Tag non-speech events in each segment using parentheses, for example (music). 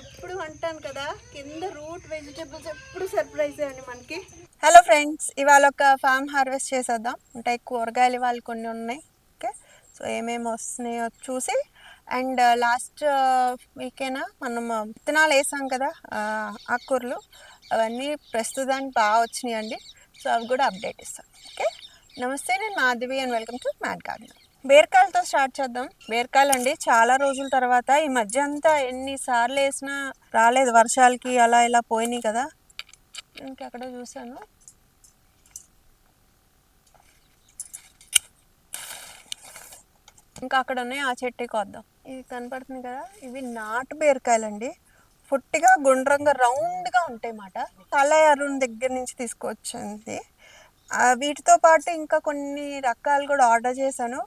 ఎప్పుడు అంటాను కదా కింద రూట్ వెజిటేబుల్స్ ఎప్పుడు సర్ప్రైజ్ అండి మనకి. హలో ఫ్రెండ్స్ ఇవాళ ఒక ఫామ్ హార్వెస్ట్ చేసేద్దాం. అంటే కూరగాయలు ఇవాళ కొన్ని ఉన్నాయి ఓకే? సో ఏమేమి వస్తున్నాయో చూసి అండ్ uh, లాస్ట్ uh, వీకేనా మనం uh, విత్తనాలు వేసాం కదా ఆకుకూరలు. అవన్నీ ప్రస్తుతానికి బాగా వచ్చినాయి అండి సో అవి కూడా అప్డేట్ ఇస్తాం ఓకే? నమస్తే నేను Madhavi and welcome to mat garden బీరకాయలతో start చేద్దాం. బీరకాయలు అండి చాలా రోజుల తర్వాత. ఈ మధ్య అంతా ఎన్నిసార్లు వేసినా రాలేదు. వర్షాలకి అలా ఇలా పోయినాయి కదా. ఇంకెక్కడో చూసాను ఇంకా అక్కడ ఉన్నాయి ఆ చెట్టుకి వద్దాం. ఇది కనపడుతుంది కదా. ఇవి నాటు బీరకాయలు అండి పొట్టిగా గుండ్రంగా రౌండ్గా ఉంటాయి అన్నమాట తల అరుణ్ దగ్గర నుంచి తీసుకొచ్చింది. వీటితో పాటు ఇంకా కొన్ని రకాలు కూడా ఆర్డర్ చేశాను.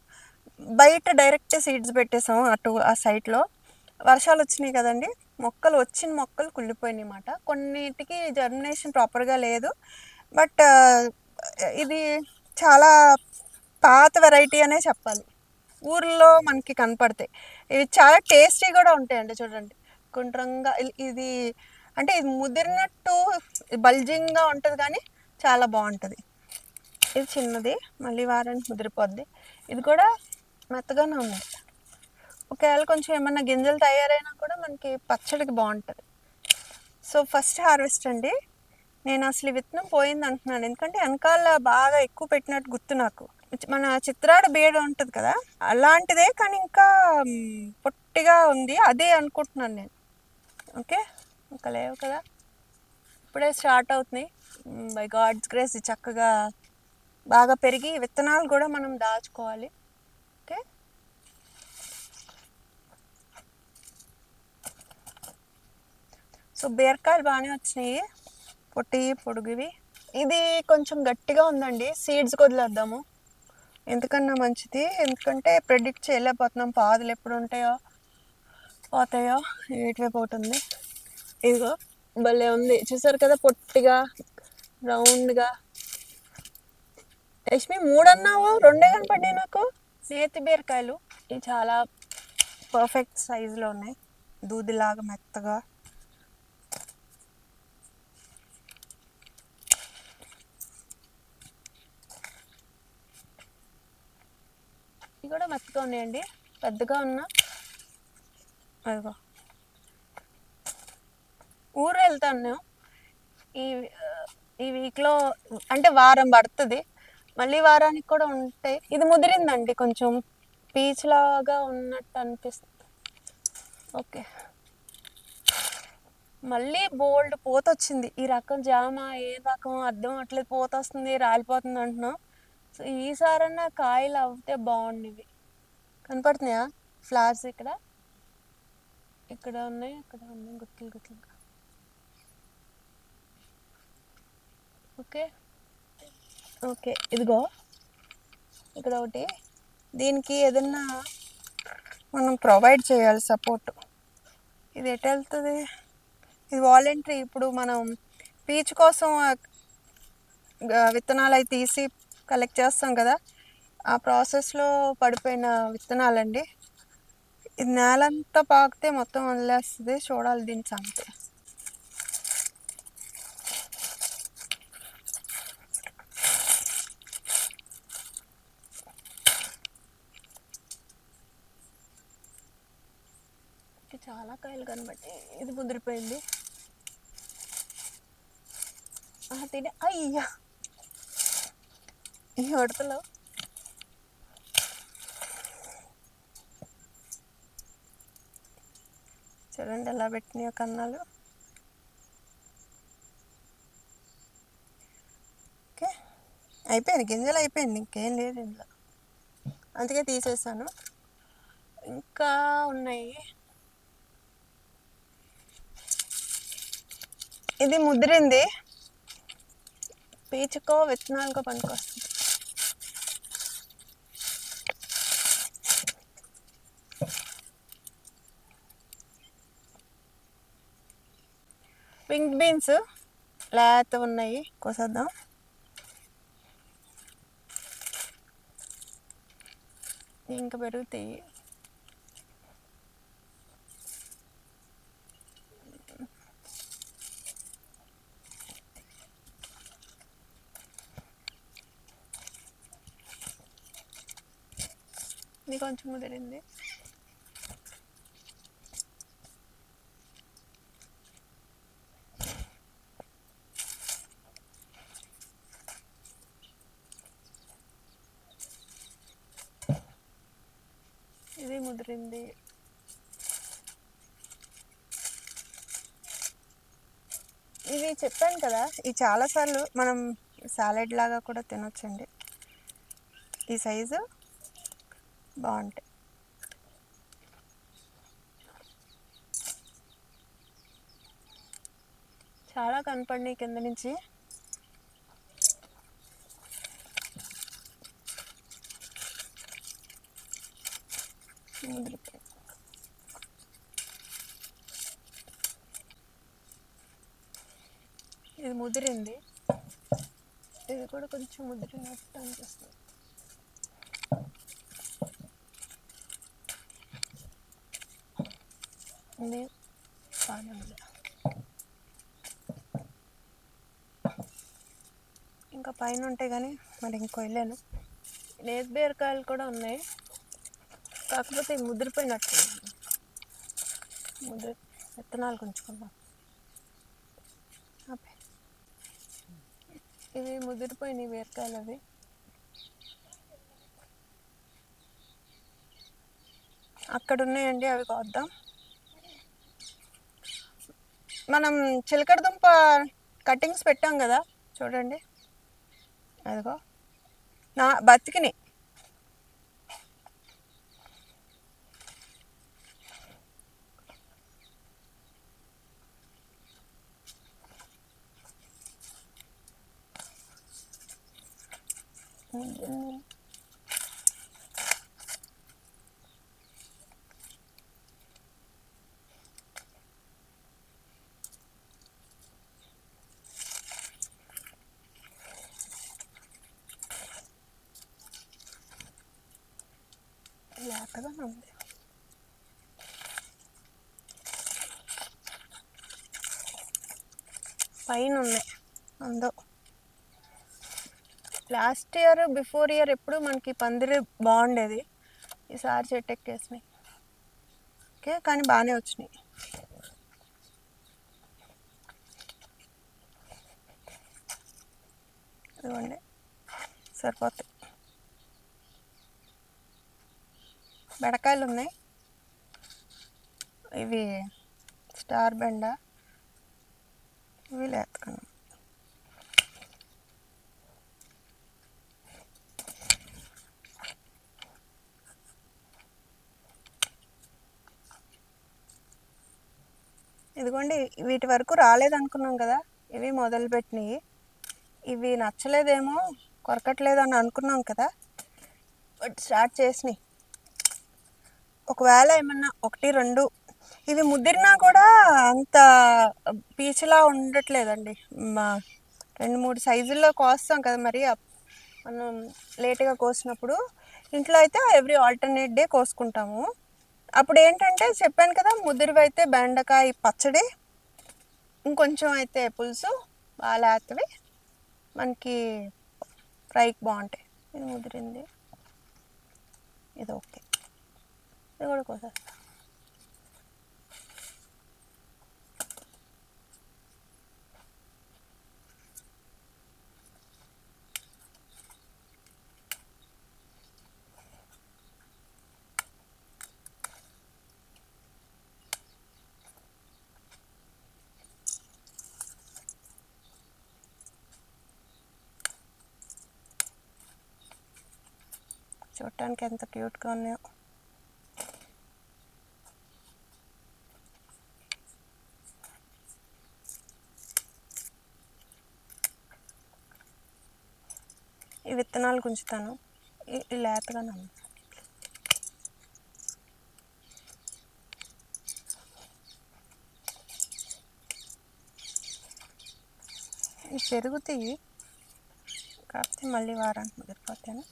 బయట డైరెక్ట్ సీడ్స్ పెట్టేసాం అటు ఆ సైట్లో. వర్షాలు వచ్చినాయి కదండి. మొక్కలు వచ్చిన మొక్కలు కుళ్ళిపోయినాయి అన్నమాట. కొన్నిటికి జర్మినేషన్ ప్రాపర్గా లేదు. బట్ ఇది చాలా పాత వెరైటీ అనే చెప్పాలి. ఊర్లో మనకి కనపడతాయి. ఇవి చాలా టేస్టీ కూడా ఉంటాయండి చూడండి. గుండ్రంగా ఇది అంటే ఇది ముదిరినట్టు బల్జింగ్గా ఉంటుంది కానీ చాలా బాగుంటుంది. ఇది చిన్నది మళ్ళీ వారానికి ముదిరిపోద్ది. ఇది కూడా మెత్తగానే ఉంది. ఒకవేళ కొంచెం ఏమన్నా గింజలు తయారైనా కూడా మనకి పచ్చడికి బాగుంటుంది. సో ఫస్ట్ హార్వెస్ట్ అండి. నేను అసలు ఈ విత్తనం పోయింది అంటున్నాను. ఎందుకంటే వెనకాల బాగా ఎక్కువ పెట్టినట్టు గుర్తు నాకు. మన చిత్రాడ బీడ ఉంటుంది కదా అలాంటిదే కానీ ఇంకా పొట్టిగా ఉంది. అదే అనుకుంటున్నాను నేను. ఓకే? ఇంకా లేవు కదా? ఇప్పుడే స్టార్ట్ అవుతున్నాయి. బై గాడ్స్ గ్రేస్ చక్కగా బాగా పెరిగి విత్తనాలు కూడా మనం దాచుకోవాలి. ఓకే? సో బీరకాయలు బాగానే వచ్చినాయి. పొట్టి పొడుగువి. ఇది కొంచెం గట్టిగా ఉందండి. సీడ్స్ వదిలేద్దాము ఎందుకన్నా మంచిది? ఎందుకంటే ప్రెడిక్ట్ చేయలేకపోతున్నాం. పాదులు ఎప్పుడు ఉంటాయో పోతాయో ఎటువైపు పోతుంది. ఇదిగో భలే ఉంది. చూసారు కదా పొట్టిగా రౌండ్గా. యష్మి మూడు అన్నావు రెండే కనపడ్డాయి నాకు. నేతి బీరకాయలు. ఇవి చాలా పర్ఫెక్ట్ సైజులో ఉన్నాయి. దూదిలాగా మెత్తగా. ఇవి కూడా మెత్తగా ఉన్నాయండి. పెద్దగా ఉన్నా. అదిగో. ఊరు వెళ్తాను ఈ ఈ వీక్లో అంటే వారం పడుతుంది. మళ్ళీ వారానికి కూడా ఉంటాయి ఇది ముదిరిందండి కొంచెం పీచ్ లాగా ఉన్నట్టు అనిపిస్తుంది. ఓకే. మళ్ళీ బోల్డ్ పోత వచ్చింది. ఈ రకం జామ ఏ రకం అర్థం అట్లేదు పోత వస్తుంది రాలిపోతుంది అంటున్నాం. సో ఈసారన్నా కాయలు అవుతే బాగుండేవి. కనపడుతున్నాయా? ఫ్లవర్స్ ఇక్కడ. ఇక్కడ ఉన్నాయి అక్కడ ఉన్నాయి. గుత్తులు గుత్తులుగా ఓకే. ఓకే ఇదిగో. ఇక్కడ ఒకటి. దీనికి ఏదన్నా మనం ప్రొవైడ్ చేయాలి సపోర్ట్. ఇది ఎటు వెళ్తుంది? ఇది వాలంటరీ. ఇప్పుడు మనం పీచ్ కోసం విత్తనాలు అవి తీసి కలెక్ట్ చేస్తాం కదా. ఆ ప్రాసెస్లో పడిపోయిన విత్తనాలండి. ఇది నేలంతా పాకితే మొత్తం వదిలేస్తుంది. చూడాలి దీని సంతే ఇది చాలా కాయలు కనబట్టి ఇది ముదిరిపోయింది. తినే అయ్యా. ఈ ఉడతలో చూడండి ఎలా పెట్టినాయో కన్నాలు. ఓకే. అయిపోయింది గింజలు అయిపోయింది ఇంకేం లేదు ఇందులో. అందుకే తీసేసాను. ఇంకా ఉన్నాయి. ఇది ముదిరింది. పీచుకో విత్తనాలకో పనికొస్తుంది. పింక్ బీన్స్ లేత ఉన్నాయి. కోసేద్దాం. ఇంకా పెరుగుతాయి. ఇది కొంచెం ముదిరింది. ఇది ముదిరింది. ఇవి చెప్పాను కదా ఈ చాలాసార్లు మనం సాలెడ్ లాగా కూడా తినొచ్చండి. ఈ సైజు బాగుంటాయి. చాలా కనపడినాయి కింద నుంచి. ఇది ముదిరింది. ఇది కూడా కొంచెం ముదిరినట్టు అనిపిస్తుంది. ఇది బాగానే ఉంది ఇంకా పైన ఉంటాయి కానీ మరి ఇంకో వెళ్ళాను. నేతి బీరకాయలు కూడా ఉన్నాయి. కాకపోతే ఇవి ముదిరిపోయినట్టు ముదిరి విత్తనాలు కొంచుకుందాం. ఇవి ముదిరిపోయినాయి బీరకాయలు అవి. అక్కడ ఉన్నాయండి అవి కోద్దాం. మనం చిలకడ దుంప కటింగ్స్ పెట్టాం కదా చూడండి. అదిగో. నా బతికినాయి లేతగానే ఉంది. పైన ఉన్నాయి అందో లాస్ట్ ఇయర్ బిఫోర్ ఇయర్ ఎప్పుడు మనకి పందిరి బాగుండేది. ఈసారి చెట్టు ఎక్కేసినాయి. ఓకే కానీ బాగానే వచ్చినాయి. ఇదిగోండి. సరిపోతాయి. బెండకాయలు ఉన్నాయి ఇవి స్టార్ బెండ. ఇవి లేతకన్నా ఇదిగోండి వీటి వరకు రాలేదనుకున్నాం కదా ఇవి మొదలుపెట్టినవి ఇవి నచ్చలేదేమో కొరకట్లేదు అని అనుకున్నాం కదా బట్ స్టార్ట్ చేసినాయి. ఒకవేళ ఏమన్నా ఒకటి రెండు ఇవి ముదిరినా కూడా అంత పీచులా ఉండట్లేదండి. మా రెండు మూడు సైజుల్లో కోస్తాం కదా మరి. మనం లేట్గా కోసినప్పుడు ఇంట్లో అయితే ఎవ్రీ ఆల్టర్నేట్ డే కోసుకుంటాము. అప్పుడు ఏంటంటే చెప్పాను కదా ముదిరివి అయితే బెండకాయ పచ్చడి ఇంకొంచెం అయితే పులుసు బాగా లేతవి మనకి ఫ్రైకి బాగుంటాయి. ఇది ముదిరింది. ఇది ఓకే. ఇది కూడా కోసేస్తా చూడటానికి ఎంత క్యూట్గా ఉన్నాయో ఈ విత్తనాలు గుంచుతాను లేతగా ఈ ఇవి పెరుగుతాయి కాకపోతే మళ్ళీ వారానికి ముదిరిపోతాను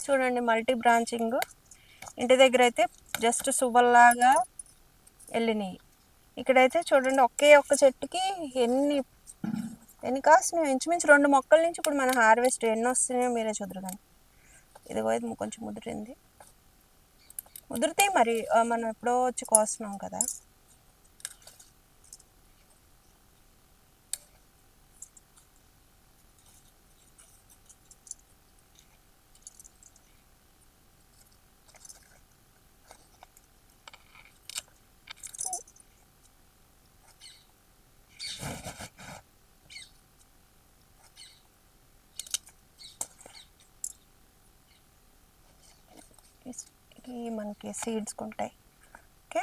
చూడండి మల్టీ బ్రాంచింగ్. ఇంటి దగ్గర అయితే జస్ట్ సువ్వల్లాగా వెళ్ళినాయి ఇక్కడైతే చూడండి ఒకే ఒక్క చెట్టుకి ఎన్ని ఎన్ని కాస్తున్నాయో ఇంచుమించు రెండు మొక్కల నుంచి ఇప్పుడు మన హార్వెస్ట్ ఎన్ని వస్తున్నాయో మీరే చూద్దరు కానీ. ఇదిగో ఇది కొంచెం ముదిరింది. ముదిరితే మరి మనం ఎప్పుడో వచ్చి కోస్తున్నాం కదా. మనకి సీడ్స్ ఉంటాయి ఓకే.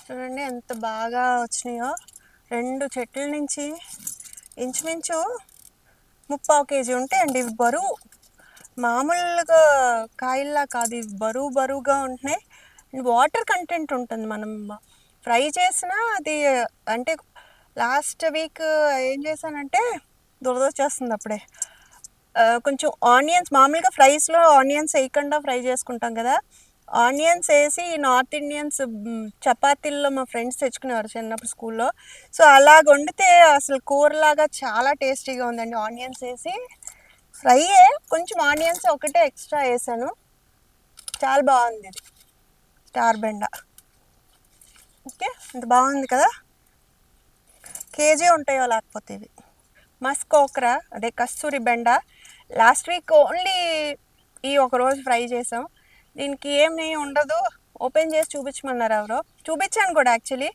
చూడండి ఎంత బాగా వచ్చినాయో. రెండు చెట్ల నుంచి ఇంచుమించు ముప్పావు కేజీ ఉంటాయండి. ఇవి బరువు. మామూలుగా కాయల్లా కాదు ఇవి బరువు బరువుగా ఉంటున్నాయి. వాటర్ కంటెంట్ ఉంటుంది మనం ఫ్రై చేసినా అది అంటే లాస్ట్ వీక్ ఏం చేశానంటే దురద వచ్చేస్తుంది అప్పుడే కొంచెం ఆనియన్స్ మామూలుగా ఫ్రైస్లో ఆనియన్స్ వేయకుండా ఫ్రై చేసుకుంటాం కదా. ఆనియన్స్ వేసి నార్త్ ఇండియన్స్ చపాతీల్లో మా ఫ్రెండ్స్ తెచ్చుకునేవారు చిన్నప్పుడు స్కూల్లో. సో అలాగ వండితే అసలు కూరలాగా చాలా టేస్టీగా ఉందండి ఆనియన్స్ వేసి. ఫ్రైయే కొంచెం ఆనియన్స్ ఒకటే ఎక్స్ట్రా వేసాను. చాలా బాగుంది ఇది. స్టార్ బెండ. ఓకే ఇంత బాగుంది కదా? కేజీ ఉంటాయో లేకపోతే ఇవి? మస్క్ ఓక్రా అదే కస్తూరి బెండ. లాస్ట్ వీక్ ఓన్లీ ఈ ఒక రోజు ఫ్రై చేసాం. దీనికి ఏమి ఉండదు. ఓపెన్ చేసి చూపించమన్నారు ఎవరో. చూపించాను కూడా యాక్చువల్లీ.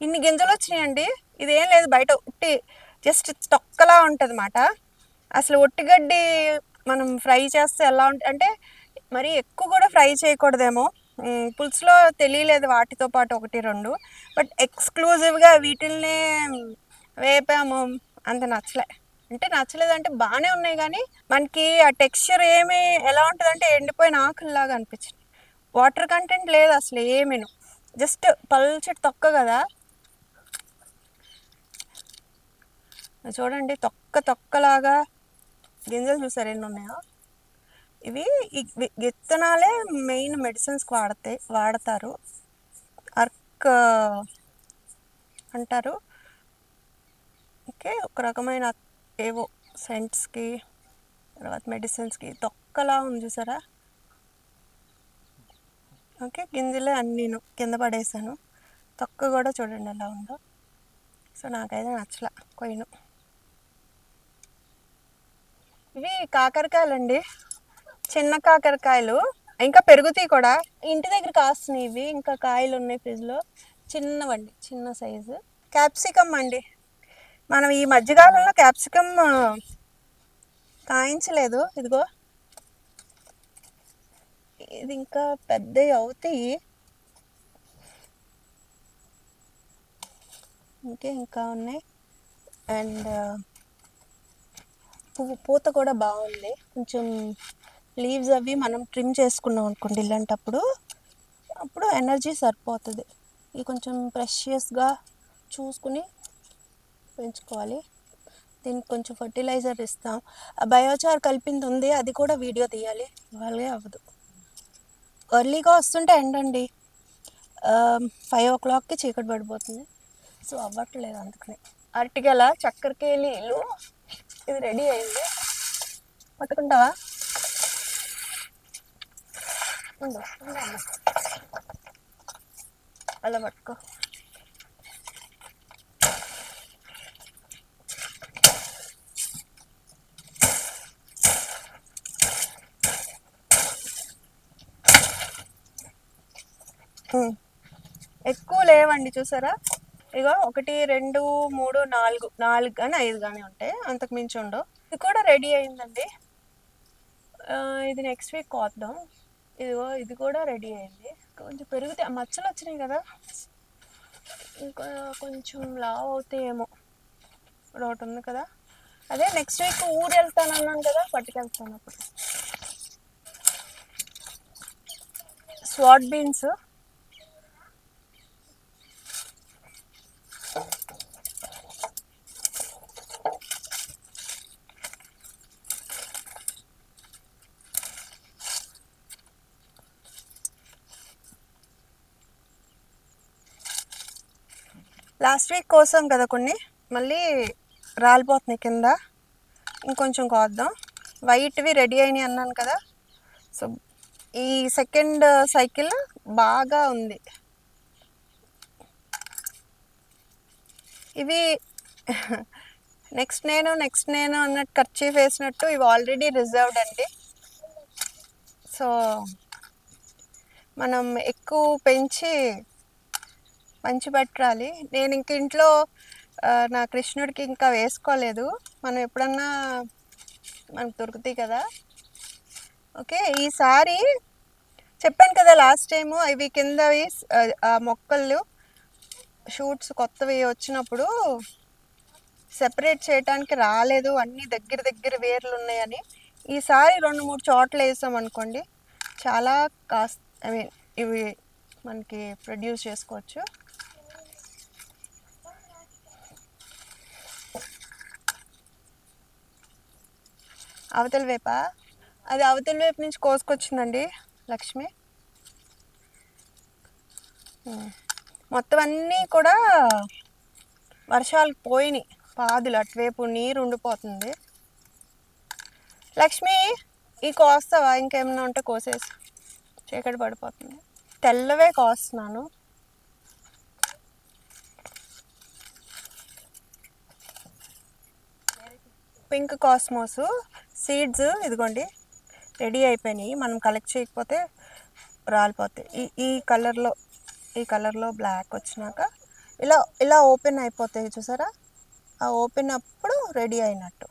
ఇన్ని గింజలు వచ్చినాయండి. ఇదేం లేదు బయట ఉట్టి జస్ట్ తొక్కలా ఉంటుంది అన్నమాట అసలు ఒట్టిగడ్డి మనం ఫ్రై చేస్తే ఎలా ఉంటుంది అంటే మరి ఎక్కువ కూడా ఫ్రై చేయకూడదేమో. పులుసులో తెలియలేదు వాటితో పాటు ఒకటి రెండు. బట్ ఎక్స్క్లూజివ్గా వీటిల్నే వేపాము. అంత నచ్చలే. అంటే నచ్చలేదు అంటే బాగానే ఉన్నాయి కానీ మనకి ఆ టెక్స్చర్ ఏమి ఎలా ఉంటుంది అంటే ఎండిపోయిన ఆకుల్లాగా అనిపించింది. వాటర్ కంటెంట్ లేదు అసలు ఏమీను జస్ట్ పల్చటి తొక్క కదా. చూడండి తొక్క తొక్కలాగా గింజలు చూసారు? ఎన్ని ఉన్నాయో? ఇవి విత్తనాలే మెయిన్ మెడిసిన్స్కి వాడతాయి వాడతారు. అర్క్ అంటారు. ఓకే ఒక రకమైన ఏవో సెంట్స్కి తర్వాత మెడిసిన్స్కి తొక్కలా ఉంది చూసారా? ఓకే గింజలే అన్ని నేను కింద పడేసాను. తొక్క కూడా చూడండి ఎలా ఉందో. సో నాకైతే నచ్చల కొయ్యను. ఇవి కాకరకాయలండి. చిన్న కాకరకాయలు. ఇంకా పెరుగుతాయి కూడా. ఇంటి దగ్గర కాస్తున్నాయి ఇవి. ఇంకా కాయలు ఉన్నాయి ఫ్రిడ్జ్లో. చిన్నవండి. చిన్న సైజు. క్యాప్సికమ్ అండి. మనం ఈ మధ్యకాలంలో క్యాప్సికమ్ కాయించలేదు. ఇదిగో. ఇది ఇంకా పెద్దవి అవుతాయి. ఇంకే ఇంకా ఉన్నాయి. అండ్ పువ్వు పూత కూడా బాగుంది. కొంచెం లీవ్స్ అవి మనం ట్రిమ్ చేసుకున్నాం అనుకోండి ఇలాంటప్పుడు అప్పుడు ఎనర్జీ సరిపోతుంది. ఇది కొంచెం ప్రెషియస్గా చూసుకుని పెంచుకోవాలి. దీనికి కొంచెం ఫర్టిలైజర్ ఇస్తాం. ఆ బయోచార్ కలిపింది ఉంది అది కూడా వీడియో తీయాలి. ఇవాళే అవ్వదు. ఎర్లీగా వస్తుంటే ఎండండి. ఫైవ్ ఓ క్లాక్కి చీకటి పడిపోతుంది. సో అవ్వట్లేదు అందుకని. అరటిగల చక్కెరకేళీలు ఇది రెడీ అయింది. పట్టుకుంటావా? ఉండు, అలా పట్టుకో. ఎక్కువ లేవండి చూసారా? ఇగో ఒకటి రెండు మూడు నాలుగు నాలుగు కానీ ఐదు కానీ ఉంటాయి. అంతకు మించి ఉండవు. ఇది కూడా రెడీ అయిందండి. ఇది నెక్స్ట్ వీక్ కోద్దాం. ఇదిగో ఇది కూడా రెడీ అయింది. కొంచెం పెరిగితే మచ్చలు వచ్చినాయి కదా. ఇంకా కొంచెం లావ్ అవుతాయేమో. ఇప్పుడు ఒకటి ఉంది కదా. అదే నెక్స్ట్ వీక్ ఊరు వెళ్తాను అన్నాను కదా పట్టుకెళ్తాను అప్పుడు. Swat beans. లాస్ట్ వీక్ కోసం కదా కొన్ని. మళ్ళీ రాలిపోతున్నాయి కింద. ఇంకొంచెం కోద్దాం. వైట్వి రెడీ అయినాయి అన్నాను కదా. సో ఈ సెకండ్ సైకిల్ బాగా ఉంది. ఇవి (laughs) నెక్స్ట్ నేను నెక్స్ట్ నేను అన్నట్టు ఖర్చు వేసినట్టు ఇవి ఆల్రెడీ రిజర్వ్డ్ అండి. సో మనం ఎక్కువ పెంచి మంచి పెట్టాలి నేను ఇంక ఇంట్లో నా కృష్ణుడికి ఇంకా వేసుకోలేదు. మనం ఎప్పుడన్నా మనకు దొరుకుతాయి కదా. ఓకే ఈసారి చెప్పాను కదా లాస్ట్ టైము అవి కిందవి ఆ, మొక్కలు షూట్స్ కొత్తవి వచ్చినప్పుడు సెపరేట్ చేయడానికి రాలేదు. అన్నీ దగ్గర దగ్గర వేర్లు ఉన్నాయని. ఈసారి రెండు మూడు చోట్ల వేసాం అనుకోండి చాలా కాస్ట్ ఐ మీన్ ఇవి మనకి ప్రొడ్యూస్ చేసుకోవచ్చు. అవతల వైప? అది అవతల వైపు నుంచి కోసుకొచ్చిందండి లక్ష్మి. మొత్తం అన్నీ కూడా వర్షాలు పోయినాయి పాదులు. అటువైపు నీరు ఉండిపోతుంది. లక్ష్మి ఈ కోస్తావా? ఇంకేమైనా ఉంటే కోసేసి. చీకటి పడిపోతుంది. తెల్లవే కోస్తున్నాను. Pink cosmos. సీడ్స్ ఇదిగోండి రెడీ అయిపోయినాయి. మనం కలెక్ట్ చేయకపోతే రాలిపోతాయి. ఈ ఈ కలర్లో ఈ కలర్లో బ్లాక్ వచ్చినాక ఇలా ఇలా ఓపెన్ అయిపోతాయి చూసారా? ఆ ఓపెన్ అప్పుడు రెడీ అయినట్టు.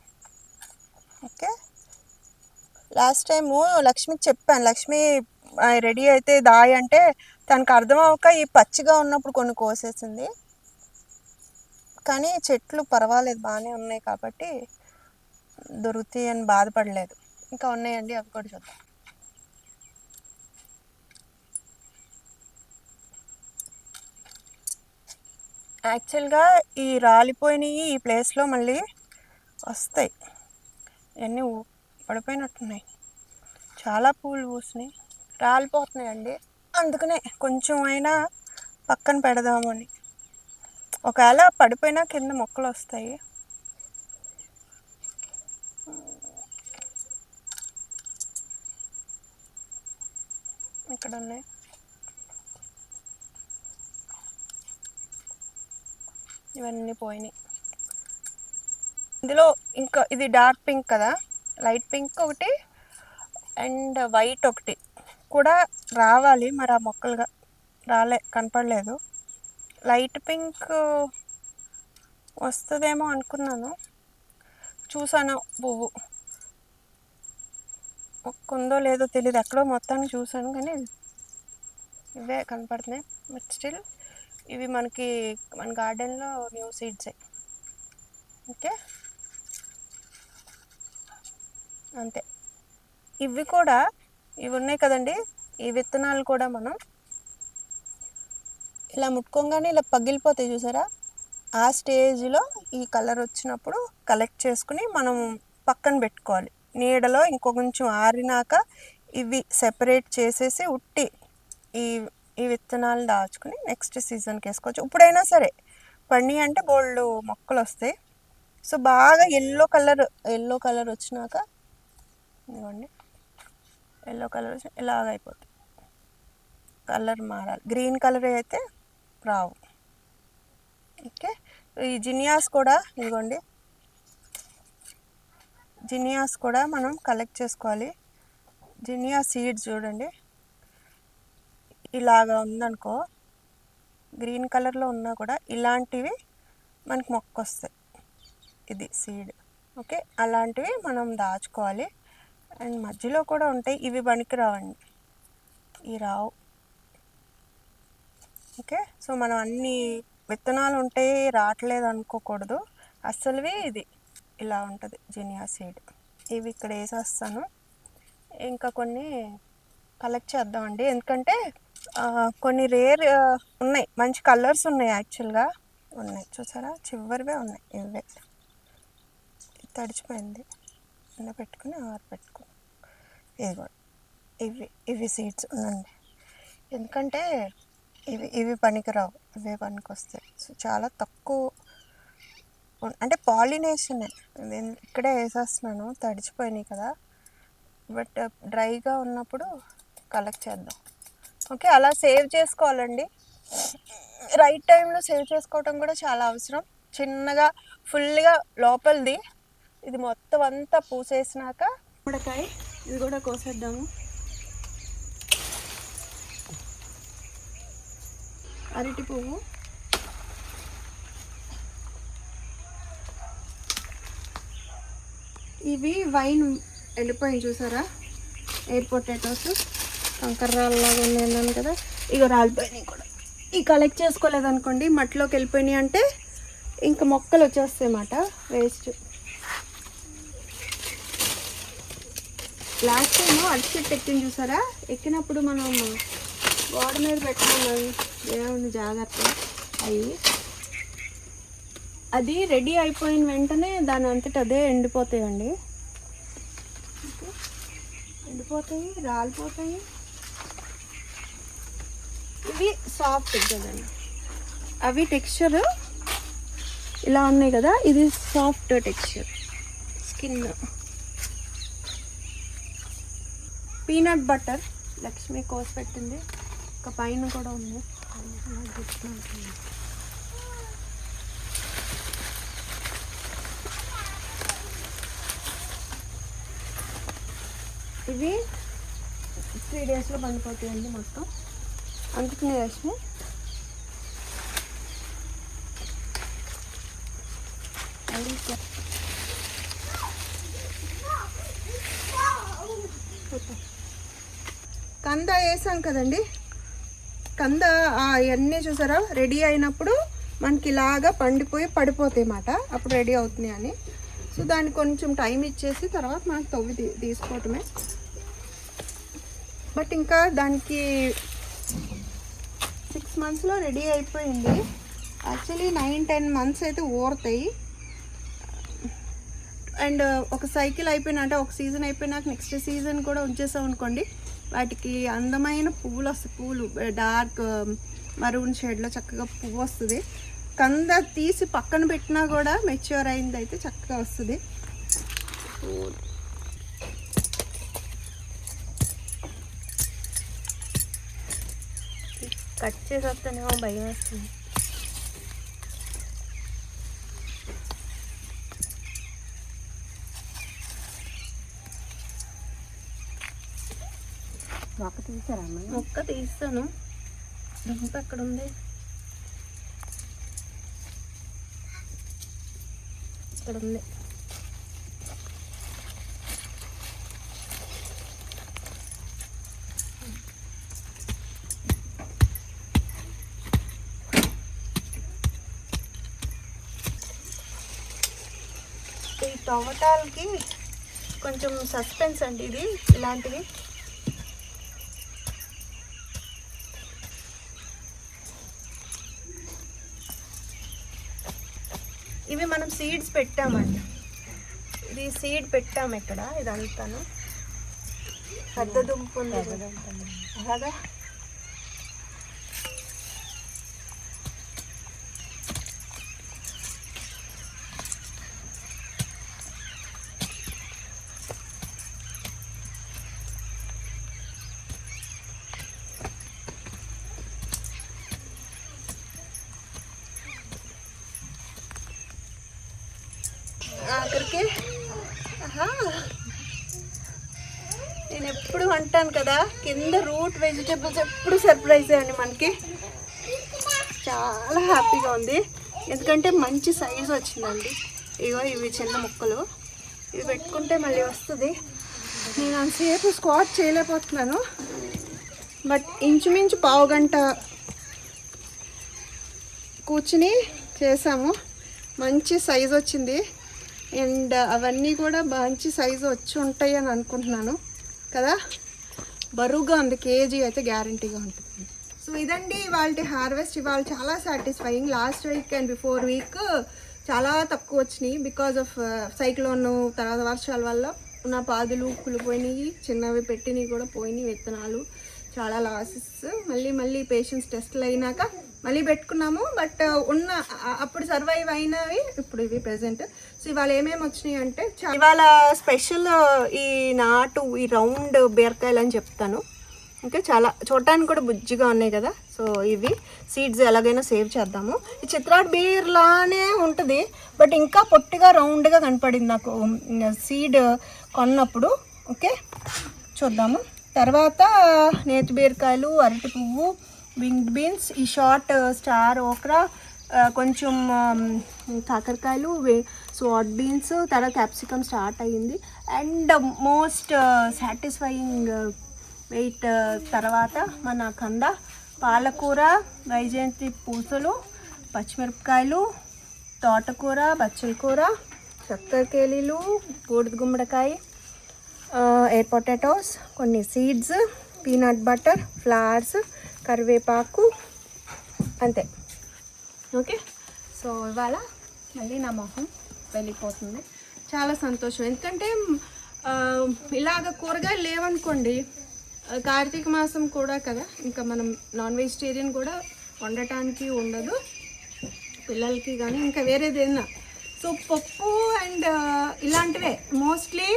ఓకే? లాస్ట్ టైము లక్ష్మికి చెప్పాను. లక్ష్మి రెడీ అయితే దాయి అంటే తనకు అర్థం అవ్వక ఈ పచ్చిగా ఉన్నప్పుడు కొన్ని కోసేసింది. కానీ చెట్లు పర్వాలేదు బాగానే ఉన్నాయి కాబట్టి దొరుకుతాయి అని బాధపడలేదు. ఇంకా ఉన్నాయండి అవి కూడా చూద్దాం. యాక్చువల్గా ఈ రాలిపోయినవి ఈ ప్లేస్లో మళ్ళీ వస్తాయి. ఇవన్నీ పడిపోయినట్టున్నాయి. చాలా పూలు పూసినాయి. రాలిపోతున్నాయండి. అందుకనే కొంచెం అయినా పక్కన పెడదామని. ఒకవేళ పడిపోయినా కింద మొక్కలు వస్తాయి. ఇక్కడ ఉన్నాయి ఇవన్నీ పోయినాయి. ఇందులో ఇంకా ఇది డార్క్ పింక్ కదా? లైట్ పింక్ ఒకటి అండ్ వైట్ ఒకటి కూడా రావాలి మరి ఆ మొక్కలుగా రాలే కనపడలేదు. లైట్ పింక్ వస్తుందేమో అనుకున్నాను. చూసాను పువ్వు. మొక్కుందో లేదో తెలియదు ఎక్కడో మొత్తాన్ని చూసాను కానీ ఇవే కనపడుతున్నాయి. బట్ స్టిల్ ఇవి మనకి మన గార్డెన్లో న్యూ సీడ్సే ఓకే? అంతే. ఇవి కూడా ఇవి ఉన్నాయి కదండి. ఈ విత్తనాలు కూడా మనం ఇలా ముట్టుకోగానే ఇలా పగిలిపోతాయి చూసారా? ఆ స్టేజ్లో ఈ కలర్ వచ్చినప్పుడు కలెక్ట్ చేసుకుని మనం పక్కన పెట్టుకోవాలి. నీడలో ఇంకో కొంచెం ఆరినాక ఇవి సెపరేట్ చేసేసి ఉట్టి ఈ ఈ విత్తనాలు దాచుకుని నెక్స్ట్ సీజన్కి వేసుకోవచ్చు. ఇప్పుడైనా సరే పండి అంటే బోల్డ్ మొక్కలు వస్తాయి. సో బాగా ఎల్లో కలర్ ఎల్లో కలర్ వచ్చినాక ఇదిగోండి. ఎల్లో కలర్ వచ్చి ఇలాగ అయిపోతుంది కలర్ మారాలి. గ్రీన్ కలర్ అయితే రావు. ఓకే ఈ జినియాస్ కూడా ఇదిగోండి. జినియాస్ కూడా మనం కలెక్ట్ చేసుకోవాలి. జినియా సీడ్స్ చూడండి. ఇలాగా ఉందనుకో గ్రీన్ కలర్లో ఉన్నా కూడా ఇలాంటివి మనకి మొక్క వస్తాయి ఇది సీడ్. ఓకే? అలాంటివి మనం దాచుకోవాలి. అండ్ మధ్యలో కూడా ఉంటాయి. ఇవి పనికి రావండి ఈ రావు. ఓకే? సో మనం అన్ని విత్తనాలు ఉంటాయి రావట్లేదు అనుకోకూడదు. అస్సలువి ఇది. ఇలా ఉంటుంది. Zinnia seed. ఇవి ఇక్కడ వేసేస్తాను. ఇంకా కొన్ని కలెక్ట్ చేద్దామండి. ఎందుకంటే కొన్ని రేర్ ఉన్నాయి. మంచి కలర్స్ ఉన్నాయి యాక్చువల్గా. ఉన్నాయి. చూసారా? చివరివే ఉన్నాయి. ఇవే. తడిచిపోయింది. ఇలా పెట్టుకుని ఆరు పెట్టుకుని ఇది కూడా ఇవి ఇవి సీడ్స్ ఉందండి. ఎందుకంటే ఇవి ఇవి పనికిరావు. ఇవే పనికొస్తాయి. సో చాలా తక్కువ అంటే పాలినేషనే. నేను ఇక్కడే వేసేస్తున్నాను. తడిచిపోయినాయి కదా. బట్ డ్రైగా ఉన్నప్పుడు కలెక్ట్ చేద్దాం. ఓకే అలా సేవ్ చేసుకోవాలండి. రైట్ టైంలో సేవ్ చేసుకోవటం కూడా చాలా అవసరం. చిన్నగా ఫుల్గా లోపలిది. ఇది మొత్తం అంతా పూసేసినాక గుమ్మడికాయ ఇది కూడా కోసేద్దాము. అరటి పువ్వు. ఇవి వైన్ వెళ్ళిపోయింది చూసారా? Air potatoes. కంకర్రాల్లాగా ఉన్నాయి అన్నాను కదా. ఇక రాలిపోయినాయి కూడా. ఈ కలెక్ట్ చేసుకోలేదు అనుకోండి మట్టిలోకి వెళ్ళిపోయినాయి అంటే ఇంకా మొక్కలు వచ్చేస్తాయి అన్నమాట వేస్ట్ లాస్ట్ టైము అటు చెట్టు ఎక్కింది చూసారా? ఎక్కినప్పుడు మనం గోడ మీద పెట్టుకున్నాం దేవుని జాగ్రత్త. అవి అది రెడీ అయిపోయిన వెంటనే దాని అంతట అదే ఎండిపోతాయండి. ఎండిపోతాయి రాలిపోతాయి ఇవి సాఫ్ట్ కదండి అవి టెక్స్చర్ ఇలా ఉన్నాయి కదా ఇది soft texture. Skin. Peanut butter Lakshmi కోసి పెట్టింది. ఒక పైన కూడా ఉంది. ఇవి త్రీ డేస్లో పండిపోతాయండి మొత్తం. అందుకనే లక్ష్మి. అది కంద వేసాం కదండి. కంద అవన్నీ చూసారా? రెడీ అయినప్పుడు మనకి ఇలాగా పండిపోయి పడిపోతాయి అన్నమాట. అప్పుడు రెడీ అవుతున్నాయి అని. సో దాన్ని కొంచెం టైం ఇచ్చేసి తర్వాత మనకు తవ్వి తీసుకోవటమే. బట్ ఇంకా దానికి సిక్స్ మంత్స్లో రెడీ అయిపోయింది. యాక్చువల్లీ నైన్ టెన్ మంత్స్ అయితే ఊరుతాయి అండ్ uh, ఒక సైకిల్ అయిపోయిన అంటే ఒక సీజన్ అయిపోయినాక నెక్స్ట్ సీజన్ కూడా ఉంచేసాం అనుకోండి. వాటికి అందమైన పువ్వులు వస్తాయి. పువ్వులు డార్క్ మరూన్ షేడ్లో చక్కగా పువ్వు వస్తుంది. కంద తీసి పక్కన పెట్టినా కూడా మెచ్యూర్ అయింది అయితే చక్కగా వస్తుంది. కట్ చేసి వస్తేనేమో భయం వేస్తుంది. మొక్క తీసారా అమ్మ? మొక్క తీస్తాను. దుంప ఎక్కడ ఉంది ఇక్కడ ఉంది టమాటాలకి కొంచెం సస్పెన్స్ అండి ఇది ఇలాంటివి ఇవి మనం సీడ్స్ పెట్టామండి. ఇది సీడ్ పెట్టాము ఇక్కడ ఇదంతాను. పెద్ద దుంప ఉంది. చూడు. వెజిటేబుల్స్ ఎప్పుడు సర్ప్రైజ్ అండి మనకి. చాలా హ్యాపీగా ఉంది. ఎందుకంటే మంచి సైజ్ వచ్చిందండి. ఇగో ఇవి చిన్న ముక్కలు. ఇవి పెట్టుకుంటే మళ్ళీ వస్తుంది. నేను అంతసేపు స్క్వాట్ చేయలేకపోతున్నాను. బట్ ఇంచుమించు పావు గంట కూర్చుని చేసాము. మంచి సైజ్ వచ్చింది. అండ్ అవన్నీ కూడా మంచి సైజు వచ్చి ఉంటాయి అని అనుకుంటున్నాను. కదా? బరువుగా ఉంది కేజీ అయితే గ్యారంటీగా ఉంటుంది. సో ఇదండి ఇవాళ హార్వెస్ట్. ఇవాళ చాలా satisfying. Last week and before week చాలా తక్కువ వచ్చినాయి బికాజ్ ఆఫ్ సైక్లోన్ తర్వాత వర్షాల వల్ల ఉన్న పాదులు కులిపోయినాయి చిన్నవి పెట్టినవి కూడా పోయినాయి విత్తనాలు. చాలా లాసెస్. మళ్ళీ మళ్ళీ పేషెంట్స్ టెస్ట్లు అయినాక మళ్ళీ పెట్టుకున్నాము బట్ ఉన్న అప్పుడు సర్వైవ్ అయినవి ఇప్పుడు ఇవి ప్రెసెంట్ సో ఇవాళ ఏమేమి వచ్చినాయి అంటే ఇవాళ స్పెషల్ ఈ నాటు ఈ రౌండ్ బీరకాయలు అని చెప్తాను. ఇంకా చాలా చూడటానికి కూడా బుజ్జిగా ఉన్నాయి కదా. సో ఇవి సీడ్స్ ఎలాగైనా సేవ్ చేద్దాము. ఈ చిత్రాట్ బీర్ లానే ఉంటుంది బట్ ఇంకా పొట్టిగా రౌండ్గా కనపడింది నాకు. సీడ్ కొన్నప్పుడు. ఓకే చూద్దాము. తర్వాత నేతి బీరకాయలు అరటి పువ్వు వింగ్ బీన్స్ ఈ షార్ట్ స్టార్ ఓక్రా కొంచెం um, కాకరకాయలు స్వాట్ బీన్స్ తర్వాత క్యాప్సికమ్ స్టార్ట్ అయ్యింది. అండ్ మోస్ట్ సాటిస్ఫైయింగ్ వెయిట్ తర్వాత మన కంద పాలకూర వైజయంతి పూసలు పచ్చిమిరపకాయలు తోటకూర బచ్చల కూర చక్కరకేలీలు బూడిద గుమ్మడికాయ uh, ఎయిర్ పొటాటోస్ కొన్ని సీడ్స్ పీనట్ బటర్ ఫ్లవర్స్ కరివేపాకు. అంతే. ఓకే? సో ఇవాళ మళ్ళీ నా మొహం వెళ్ళిపోతుంది. చాలా సంతోషం. ఎందుకంటే ఇలాగ కూరగాయలు లేవనుకోండి కార్తీక మాసం కూడా కదా ఇంకా మనం నాన్ వెజిటేరియన్ కూడా వండటానికి ఉండదు. పిల్లలకి కానీ ఇంకా వేరేది సో పప్పు అండ్ ఇలాంటివే మోస్ట్లీ.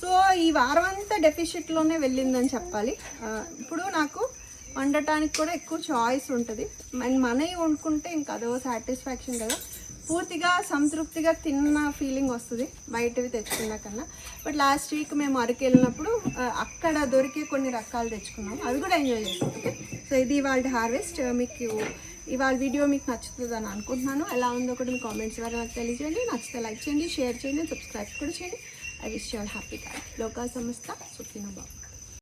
సో ఈ వారం అంతా డెఫిషియట్లోనే వెళ్ళిందని చెప్పాలి. ఇప్పుడు నాకు వండటానికి కూడా ఎక్కువ చాయిస్ ఉంటుంది. అండ్ మనవి వండుకుంటే ఇంకా అదో సాటిస్ఫాక్షన్ కదా. పూర్తిగా సంతృప్తిగా తిన్న ఫీలింగ్ వస్తుంది. బయటవి తెచ్చుకున్న కన్నా. బట్ లాస్ట్ వీక్ మేము అరకు వెళ్ళినప్పుడు అక్కడ దొరికే కొన్ని రకాలు తెచ్చుకున్నాం. అవి కూడా ఎంజాయ్ చేస్తాం ఓకే సో ఇది ఇవాళ హార్వెస్ట్ మీకు ఇవాళ వీడియో మీకు నచ్చుతుంది అని అనుకుంటున్నాను. ఎలా ఉందో కూడా మీ కామెంట్స్ ద్వారా నాకు తెలియజేయండి. నచ్చితే లైక్ చేయండి షేర్ చేయండి సబ్స్క్రైబ్ కూడా చేయండి. I wish you happy thank లోకా సంస్థ సుఖినో బాబు